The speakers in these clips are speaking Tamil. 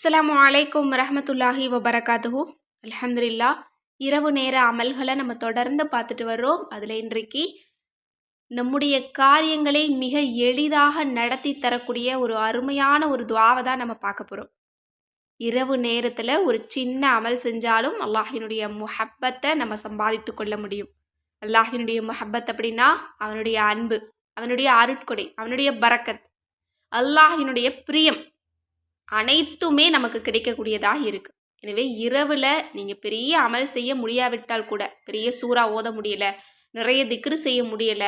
அஸ்லாம் அலைக்கும் ரஹமத்துல்லாஹி வபரகாத்துஹு. அலமதுல்லா இரவு நேர அமல்களை நம்ம தொடர்ந்து பார்த்துட்டு வர்றோம். அதில் இன்றைக்கு நம்முடைய காரியங்களை மிக எளிதாக நடத்தி தரக்கூடிய ஒரு அருமையான ஒரு துவாவை தான் நம்ம பார்க்க போகிறோம் இரவு நேரத்தில் ஒரு சின்ன அமல் செஞ்சாலும் அல்லாஹினுடைய முஹப்பத்தை நம்ம சம்பாதித்து கொள்ள முடியும். அல்லாஹினுடைய முஹப்பத் அப்படின்னா அவனுடைய அன்பு அவனுடைய அருட்கொடை அவனுடைய பரக்கத் அல்லாஹினுடைய பிரியம். அனைத்துமே நமக்கு கிடைக்கக்கூடியதாக இருக்குது எனவே இரவில் நீங்கள் பெரிய அமல் செய்ய முடியாவிட்டால் கூட பெரிய சூறா ஓத முடியல நிறைய திக்ரு செய்ய முடியல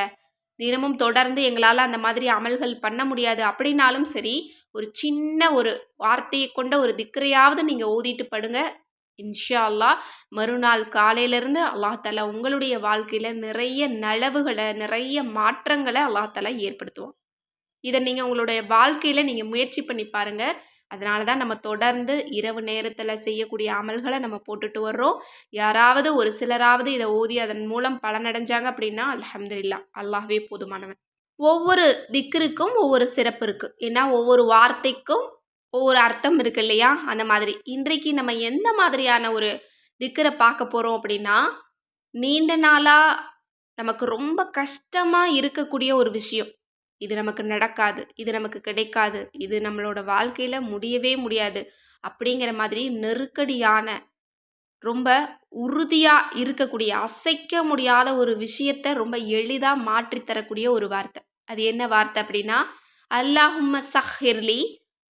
தினமும் தொடர்ந்து எங்களால் அந்த மாதிரி அமல்கள் பண்ண முடியாது அப்படின்னாலும் சரி ஒரு சின்ன ஒரு வார்த்தையை கொண்ட ஒரு திக்கரையாவது நீங்கள் ஓதிட்டு படுங்க. இன்ஷா அல்லாஹ் மறுநாள் காலையிலேருந்து அல்லாஹாலா உங்களுடைய வாழ்க்கையில் நிறைய நலவுகளை நிறைய மாற்றங்களை அல்லாஹாலா ஏற்படுத்துவோம் இதை நீங்கள் உங்களுடைய வாழ்க்கையில் நீங்கள் முயற்சி பண்ணி பாருங்கள் அதனால தான் நம்ம தொடர்ந்து இரவு நேரத்தில் செய்யக்கூடிய அமல்களை நம்ம போட்டுட்டு வர்றோம். யாராவது ஒரு சிலராவது இதை ஓதி அதன் மூலம் பலனடைஞ்சாங்க அப்படின்னா அலமதுல்லா அல்லாஹ்வே போதுமானவன். ஒவ்வொரு திக்கிற்கும் ஒவ்வொரு சிறப்பு இருக்குது ஏன்னா ஒவ்வொரு வார்த்தைக்கும் ஒவ்வொரு அர்த்தம் இருக்கு இல்லையா? அந்த மாதிரி. இன்றைக்கு நம்ம எந்த மாதிரியான ஒரு திக்கரை பார்க்க போகிறோம் அப்படின்னா நீண்ட நாளாக நமக்கு ரொம்ப கஷ்டமாக இருக்கக்கூடிய ஒரு விஷயம். இது நமக்கு நடக்காது இது நமக்கு கிடைக்காது இது நம்மளோட வாழ்க்கையில் முடியவே முடியாது அப்படிங்கிற மாதிரி நெருக்கடியான ரொம்ப உறுதியாக இருக்கக்கூடிய அசைக்க முடியாத ஒரு விஷயத்த ரொம்ப எளிதாக மாற்றித்தரக்கூடிய ஒரு வார்த்தை. அது என்ன வார்த்தை அப்படின்னா அல்லாஹும்ம சஹிர்லி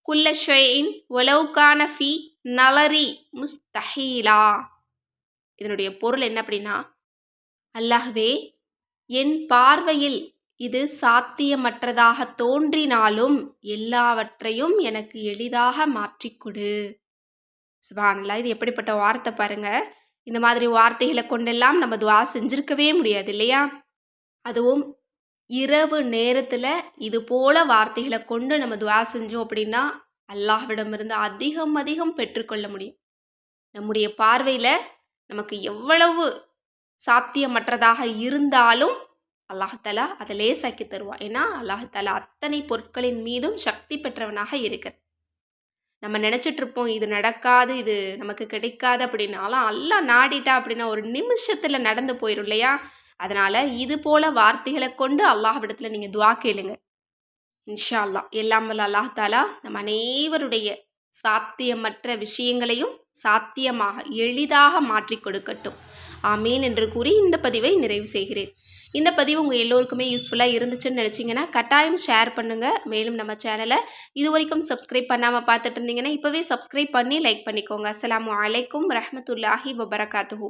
குல்ல ஷெயின் ஒலவுக்கான ஃபி நலரி முஸ்தஹீலா. இதனுடைய பொருள் என்ன அப்படின்னா அல்லாஹ்வே என் பார்வையில் இது சாத்தியமற்றதாக தோன்றினாலும் எல்லாவற்றையும் எனக்கு எளிதாக மாற்றிக்கொடு சுபானல்லா இது எப்படிப்பட்ட வார்த்தை பாருங்க. இந்த மாதிரி வார்த்தைகளை கொண்டெல்லாம் நம்ம துவா செஞ்சிருக்கவே முடியாது இல்லையா? அதுவும் இரவு நேரத்தில் இது போல வார்த்தைகளை கொண்டு நம்ம துவா செஞ்சோம் அப்படின்னா அல்லாஹ்விடமிருந்து அதிகம் அதிகம் பெற்றுக்கொள்ள முடியும். நம்முடைய பார்வையில் நமக்கு எவ்வளவு சாத்தியமற்றதாக இருந்தாலும் அல்லாஹாலா அதை லேசாக்கி தருவான். ஏன்னா அல்லாஹாலா அத்தனை பொருட்களின் மீதும் சக்தி பெற்றவனாக இருக்கிற நம்ம நினச்சிட்டு இருப்போம் இது நடக்காது இது நமக்கு கிடைக்காது அப்படின்னாலும் அல்லாஹ் நாடிட்டா அப்படின்னா ஒரு நிமிஷத்தில் நடந்து போயிடும் இல்லையா? அதனால் இது போல வார்த்தைகளை கொண்டு அல்லாஹ்விடத்தில் நீங்கள் துவா கேளுங்க. இன்ஷா அல்லா எல்லாம் வல்ல அல்லாஹாலா நம்ம அனைவருடைய சாத்தியமற்ற விஷயங்களையும் சாத்தியமாக எளிதாக மாற்றி கொடுக்கட்டும். ஆமீன் என்று கூறி இந்த பதிவை நிறைவு செய்கிறேன். இந்த பதிவு உங்கள் எல்லோருக்குமே யூஸ்ஃபுல்லாக இருந்துச்சுன்னு நினச்சிங்கன்னா கட்டாயம் ஷேர் பண்ணுங்கள் மேலும் நம்ம சேனலை இது வரைக்கும் சப்ஸ்கிரைப் பண்ணாமல் பார்த்துட்டு இருந்தீங்கன்னா இப்போவே சப்ஸ்கிரைப் பண்ணி லைக் பண்ணிக்கோங்க. அஸ்லாம் வலைக்கம் ரஹமத்துல்லாஹி வபரகாத்துஹூ.